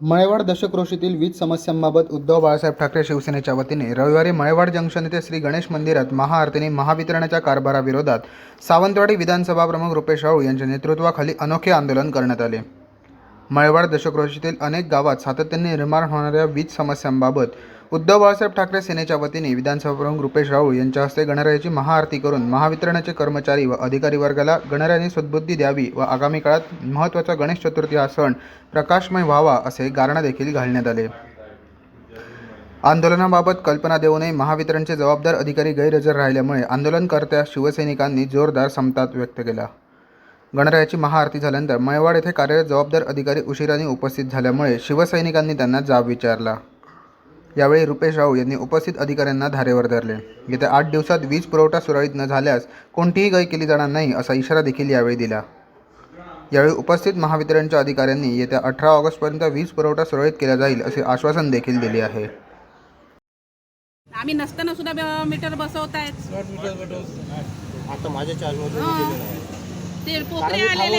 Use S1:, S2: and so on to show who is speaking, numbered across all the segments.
S1: मळेवाड दशक्रोशीतील वीज समस्यांबाबत उद्धव बाळासाहेब ठाकरे शिवसेनेच्या वतीने रविवारी मळेवाड जंक्शन येथे श्री गणेश मंदिरात महाआरतीने महावितरणाच्या कारभाराविरोधात सावंतवाडी विधानसभा प्रमुख रुपेश राऊळ यांच्या नेतृत्वाखाली अनोखे आंदोलन करण्यात आले. मळेवाड दशक्रोशीतील अनेक गावात सातत्याने निर्माण होणाऱ्या वीज समस्यांबाबत उद्धव बाळासाहेब ठाकरे सेनेच्या वतीने विधानसभाप्रमुख रुपेश राऊळ यांच्या हस्ते गणरायाची महाआरती करून महावितरणाचे कर्मचारी व अधिकारी वर्गाला गणरायाने सद्बुद्धी द्यावी व आगामी काळात महत्त्वाचा गणेश चतुर्थी हा सण प्रकाशमय व्हावा असे गारणा देखील घालण्यात आले. आंदोलनाबाबत कल्पना देऊ नये महावितरणचे जबाबदार अधिकारी गैरहजर राहिल्यामुळे आंदोलनकर्त्या शिवसैनिकांनी जोरदार समतात व्यक्त केला. गणरायाची महाआरती झाल्यानंतर मयवाड येथे कार्यरत जबाबदार अधिकारी उशिराने उपस्थित झाल्यामुळे शिवसैनिकांनी त्यांना जाब विचारला. यावेळी रुपेश राऊळ यांनी उपस्थित अधिकाऱ्यांना धारेवर धरले. येत्या आठ दिवसात वीज पुरवठा सुरळीत न झाल्यास कोणतीही गय केली जाणार नाही असा इशारा देखील यावेळी दिला. यावेळी उपस्थित महावितरणच्या अधिकाऱ्यांनी येत्या अठरा ऑगस्टपर्यंत वीज पुरवठा सुरळीत केला जाईल असे आश्वासन देखील दिले आहे.
S2: आम्ही नसताना सुद्धा मीटर बसवतायत
S3: आता माझ्या चार्जमध्ये. दिलेलं आहे.
S2: ते
S3: कारण
S2: पोखरे
S3: मी
S2: आलेले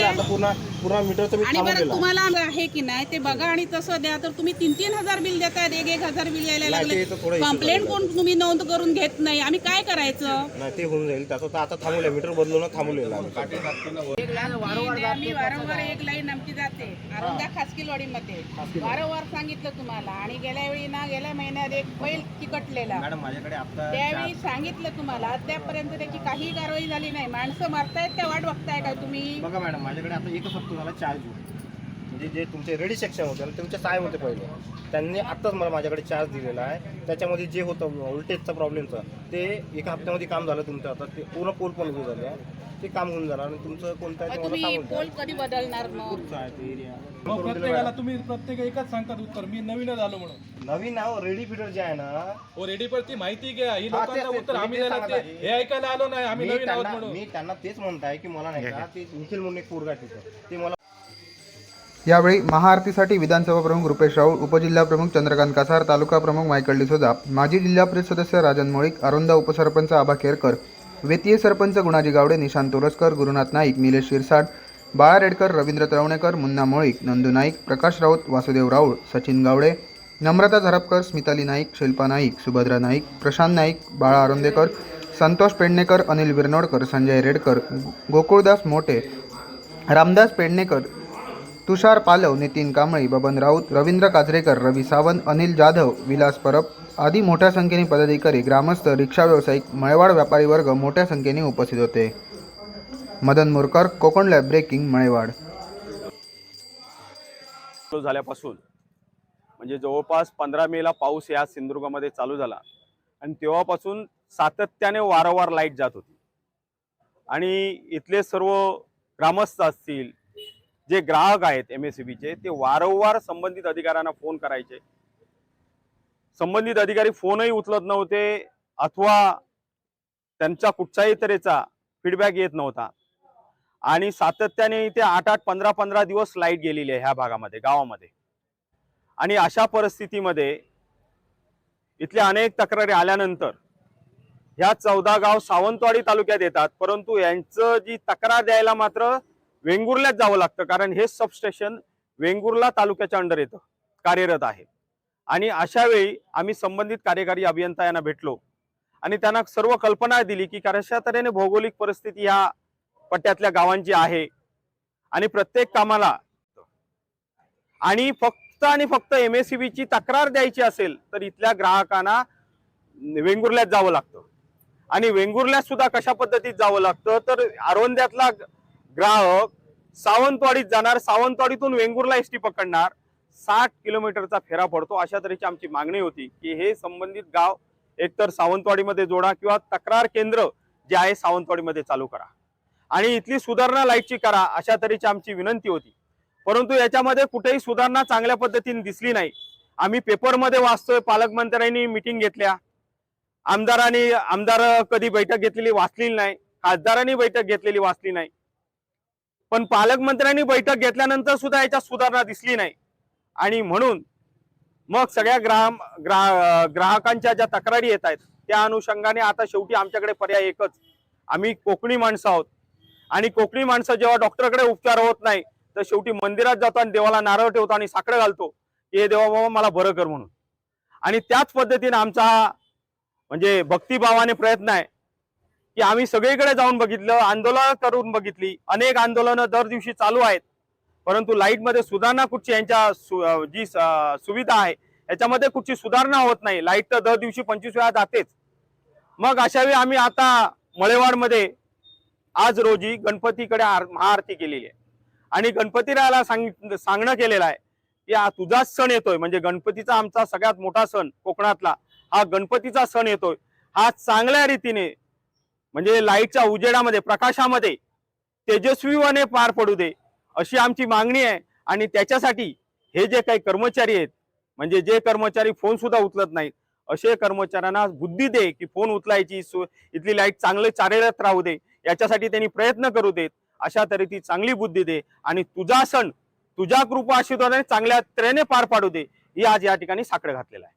S3: पूर्ण मीटरचं मी
S2: आणि बरं. तुम्हाला आहे की नाही ते बघा आणि तसं द्या तर तुम्ही तीन तीन हजार बिल देतायत एक एक हजार बिल यायला
S3: नाही,
S2: लागले.
S3: ते तर थोडं issue
S2: कंप्लेंट कोण तुम्ही नोंद करून घेत नाही. आम्ही काय करायचं?
S3: नाही ते होऊन जाईल. त्याचं तर आता थांबवलं मीटर बदलून थांबवलेलं आहे
S2: मी- आम्ही वारंवार एक लाईन आमची जाते. आरोग्या खासकीलवाडीमध्ये वारंवार सांगितलं तुम्हाला. आणि गेल्या वेळी ना गेल्या महिन्यात एक बैल चिकटलेला
S3: मॅडम माझ्याकडे आता
S2: त्यावेळी सांगितलं तुम्हाला अद्यापर्यंत त्याची काही कारवाई झाली नाही. माणसं मरतायत त्या वाट बघताय काय तुम्ही?
S3: बघा मॅडम माझ्याकडे आता एकच हप्ता झाला चार्ज म्हणजे जे तुमचे रेडी सेक्शन होते ना तुमच्या साय होते पहिले त्यांनी आत्ताच मला माझ्याकडे चार्ज दिलेला आहे. त्याच्यामध्ये जे होतं व्होल्टेजचा प्रॉब्लेमचं ते एका हप्त्यामध्ये काम झालं तुमचं आता. ते पूर्ण पोल पण उभे झाले आहे. ते काम होऊन जाणार आणि तुमचं कोणतं आहे
S2: मग
S3: ते मला
S2: तुम्ही
S3: सांगून द्या.
S2: पोल कधी बदलणार मग?
S3: कुठचं आहे ते area?
S4: मग
S3: करून दिलं
S4: प्रत्येकाला
S3: मॅडम.
S4: तुम्ही प्रत्येक एकच सांगतात उत्तर. मी नवीनच आलो म्हणून.
S3: नवीन नाव रेडी फिटर जे आहे ना.
S4: हो रेडी पर ती माहिती घ्या. ही
S3: हा,
S4: लोकांना
S3: तेच- तेच-
S4: उत्तर
S3: तुम्ही
S4: आम्ही
S3: तेच सांगता.
S4: हे ऐकायला आलो नाही आम्ही
S3: मी
S4: नवीन आहोत
S3: त्यांना
S4: म्हणून.
S3: मी त्यांना तेच म्हणताय की मला नाही का ते निखिल म्हणून एक पोरगा आहे तिथं. ते मला
S1: यावेळी महाआरतीसाठी विधानसभा प्रमुख रुपेश राऊळ उपजिल्हा प्रमुख चंद्रकांत कासार तालुका प्रमुख मायकल डिसोदा माजी जिल्हा परिषद सदस्य राजन मोळीक अरुंदा उपसरपंच आबा केरकर वेतीय सरपंच गुणाजी गावडे निशांत तोरसकर गुरुनाथ नाईक निलेश शिरसाट बाळा रेडकर रवींद्र तळवणेकर मुन्ना मोळीक नंदू नाईक प्रकाश राऊत वासुदेव राऊळ सचिन गावडे नम्रता झरपकर स्मिताली नाईक शिल्पा नाईक सुभद्रा नाईक प्रशांत नाईक बाळा अरुंदेकर संतोष पेडणेकर अनिल बिरनोडकर संजय रेडकर गोकुळदास मोटे रामदास पेडणेकर तुषार पालव नितीन कांबळी बबन राऊत रवींद्र काजरेकर रवी सावंत अनिल जाधव विलास परब आदी मोठ्या संख्येने पदाधिकारी ग्रामस्थ रिक्षा व्यावसायिक मळेवाड व्यापारी वर्ग मोठ्या संख्येने उपस्थित होते. Madan Morkar Konkan lab breaking Malewad.
S5: चालू झाल्यापासून म्हणजे जवळपास पंधरा मेला पाऊस या सिंधुदुर्गामध्ये चालू झाला. आणि तेव्हापासून सातत्याने वारंवार लाइट जात होती. आणि इथले सर्व ग्रामस्थ असतील जे ग्राहक आहेत एम एस सी बीचे ते वारंवार संबंधित अधिकाऱ्यांना फोन करायचे. संबंधित अधिकारी फोनही उचलत नव्हते अथवा त्यांचा कुठच्याही तऱ्हेचा फीडबॅक येत नव्हता. आणि सातत्याने इथे आठ आठ पंधरा पंधरा दिवस लाइट गेलेली आहे ह्या भागामध्ये गावामध्ये. आणि अशा परिस्थितीमध्ये इथल्या अनेक तक्रारी आल्यानंतर ह्या चौदा गाव सावंतवाडी तालुक्यात येतात परंतु यांचं जी तक्रार द्यायला मात्र वेंगुर्ल्यात जावं लागतं कारण हे सबस्टेशन वेंगुर्ला तालुक्याच्या अंडर येतं कार्यरत आहे. आणि अशा वेळी आम्ही संबंधित कार्यकारी अभियंता यांना भेटलो आणि त्यांना सर्व कल्पना दिली की कशा तऱ्हेने भौगोलिक परिस्थिती ह्या पट्ट्यातल्या गावांची आहे आणि प्रत्येक कामाला आणि फक्त आणि फक्त एम एस ची तक्रार द्यायची असेल तर इथल्या ग्राहकांना वेंगुर्ल्यात जावं लागतं. आणि वेंगुर्ल्यात सुद्धा कशा पद्धतीत जावं लागतं तर आरोंद्यातला ग्राहक सावंतवाडीत जाणार सावंतवाडीतून वेंगुर्ला एस टी पकडणार. साठ किलोमीटरचा फेरा पडतो. अशा तऱ्हेची आमची मागणी होती की हे संबंधित गाव एकतर सावंतवाडीमध्ये जोडा किंवा तक्रार केंद्र जे आहे सावंतवाडीमध्ये चालू करा. आणि इथली सुधारणा लाईटची करा अशा तऱ्हेची आमची विनंती होती. परंतु याच्यामध्ये कुठेही सुधारणा चांगल्या पद्धतीने दिसली नाही. आम्ही पेपरमध्ये वाचतोय पालकमंत्र्यांनी मिटिंग घेतल्या. आमदारांनी आमदार कधी बैठक घेतलेली वाचलेली नाही. खासदारांनी बैठक घेतलेली वाचली नाही. पण पालकमंत्र्यांनी बैठक घेतल्यानंतर सुद्धा याच्यात सुधारणा दिसली नाही. आणि म्हणून मग सगळ्या ग्राहक ग्राह ग्राहकांच्या ज्या तक्रारी येत आहेत त्या अनुषंगाने आता शेवटी आमच्याकडे पर्याय एकच. आम्ही कोकणी माणसं आहोत. आणि कोकणी माणसं जेव्हा डॉक्टरकडे उपचार होत नाही तर शेवटी मंदिरात जातो आणि देवाला नारळ ठेवतो आणि साकडं घालतो. हे देवा बाबा मला बरं कर म्हणून. आणि त्याच पद्धतीने आमचा म्हणजे भक्तिभावाने प्रयत्न आहे. की आम्ही सगळीकडे जाऊन बघितलं आंदोलन करून बघितली. अनेक आंदोलनं दर दिवशी चालू आहेत. परंतु लाईटमध्ये सुधारणा कुठची यांच्या सु- जी सुविधा आहे याच्यामध्ये कुठची सुधारणा होत नाही. लाइट तर दर दिवशी पंचवीस वेळा जातेच. मग अशावेळी आम्ही आता मळेवाडमध्ये आज रोजी गणपतीकडे आर- महाआरती केलेली आहे. आणि गणपतीरायाला सांग सांगणं केलेलं आहे की हा तुझाच सण येतोय. म्हणजे गणपतीचा आमचा सगळ्यात मोठा सण कोकणातला हा गणपतीचा सण येतोय. हा चांगल्या रीतीने म्हणजे लाईटच्या उजेडामध्ये प्रकाशामध्ये तेजस्वीवाने पार पडू दे अशी आमची मागणी आहे. आणि त्याच्यासाठी हे जे काही कर्मचारी आहेत म्हणजे जे कर्मचारी फोन सुद्धा उचलत नाहीत असे कर्मचाऱ्यांना बुद्धी दे की फोन उचलायची इथली लाइट चांगले चालत राहू दे याच्यासाठी त्यांनी प्रयत्न करू देत अशा तऱ्हेची चांगली बुद्धी दे. आणि तुझा सण तुझ्या कृपा आशीर्वादाने चांगल्या तऱ्हेने पार पाडू दे ही आज या ठिकाणी साकडं घातलेला आहे.